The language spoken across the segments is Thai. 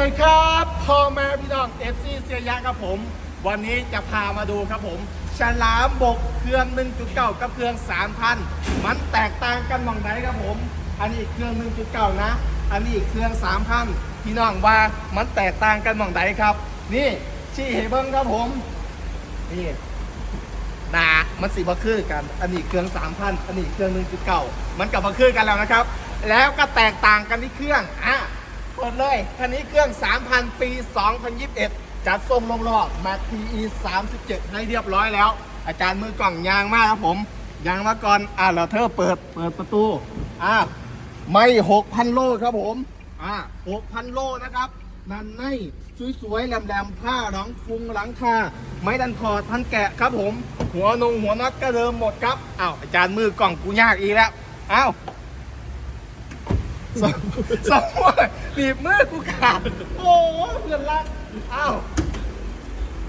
วัสดีครับพ่อแม่พี่น้องเอฟซีเซียยะครับผม วันนี้จะพามาดูครับผมฉลามบกเครื่อง1.9กับเครื่อง3,000 มันแตกต่างกันมองไหนครับผม อันนี้เครื่อง1.9นะ อันนี้เครื่อง3,000พี่น้องว่ามันแตกต่างกันมองไหนครับ นี่ชี้ให้เบิ้งครับผมนี่หนามันสีบะคือกัน อันนี้เครื่อง3,000อันนี้เครื่อง1.9มันกับมาคือกันแล้วนะครับ แล้วก็แตกต่างกันที่เครื่องอะ เปิดเลย คันนี้เครื่อง 3,000 ปี 2021 จัดทรงลงล้อมา PE 37 ให้เรียบร้อยแล้ว อาจารย์มือกล่องยางมากครับผม ยางมาก่อน อะเราเธอเปิด เปิดประตู อะไม่ 6,000 โลครับผม อะ6,000 โลนะครับนันในสวยๆแหลมๆผ้าหลังฟุงหลังคาไม้ดันคอท่านแกะครับผม หัวนงหัวน็อตก็เดิมหมดครับอ้าวอาจารย์มือกล่องกูยากอีกแล้วอ้าวสองส องวันหนีบมือกูขาดโอ้โหเพื่อนรักอ้าว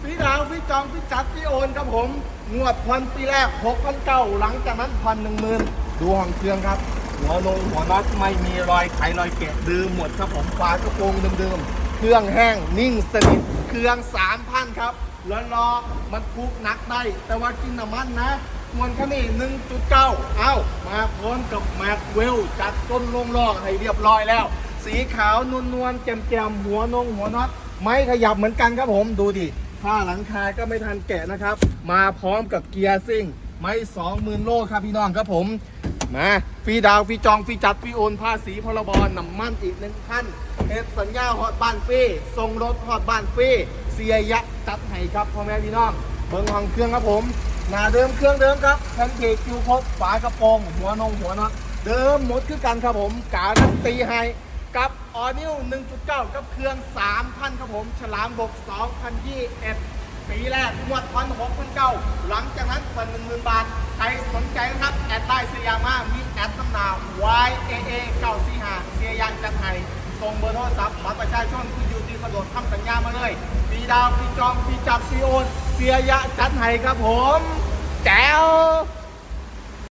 พี่ดาวพี่จองพี่จัดพี่โอนครับผมงวดพันปีแรกหกพันเก้าหลังจากนั้นพันหนึ่งหมื่นดูห้องเครื่องครับ หัวลงหัวน็อตไม่มีรอยไขรอยแกะดืมหมดครับผมฝากระโปรงเดิมๆเครื่องแห้งนิ่งสนิทเครื่องสามพันครับแล้วรอมันทุกนักได้ แต่ว่ากินน้ำมันนะส่วนคันนี้หนึ่งจุดเก้าเอ้า มาพร้อมกับแม็กเวลจัดต้นลงลอกให้เรียบร้อยแล้ว สีขาวนวลนวลๆแจ่มๆหัวนงหัวน็อตไม่ขยับเหมือนกันครับผมดูดิผ้าหลังคาก็ไม่ทันแกะนะครับ มาพร้อมกับเกียร์ซิ่ง ไม่สองหมื่นโลครับพี่น้องครับผมมาฟรีดาวฟรีจองฟรีจัดฟรีโอนภาษีพรบน้ำมันอีกหนึ่งพันเอฟสัญญาฮอดบ้านฟรีส่งรถฮอดบ้านฟรีเสียยะจัดให้ครับพ่อแม่พี่น้องเบิ้งห้องเครื่องครับผมหน้าเดิมเครื่องเดิมครับแผ่นเบรกคิวครบฝากระโปรงหัวนงหัวน็อตเดิมหมดคือกันครับผมการันตีให้ กับออนิว1.9 กับเครื่อง 3,000 ครับผม ฉลามบก2,021 ปีแรกงวดพันหกพันเก้าหลังจากนั้นพันหนึ่งหมื่นบาท ใครสนใจนะครับ แอดไลน์สยามามีแอดตำนาว YAA 945เสียยันจันไทยส่งเบอร์โทรศัพท์บัตรประชาชนคุณอยู่ที่สะดวกทำสัญญามาเลยปีดาวปีจองปีจับปีโอน เสียยะจันไทยครับผม แจ๋ว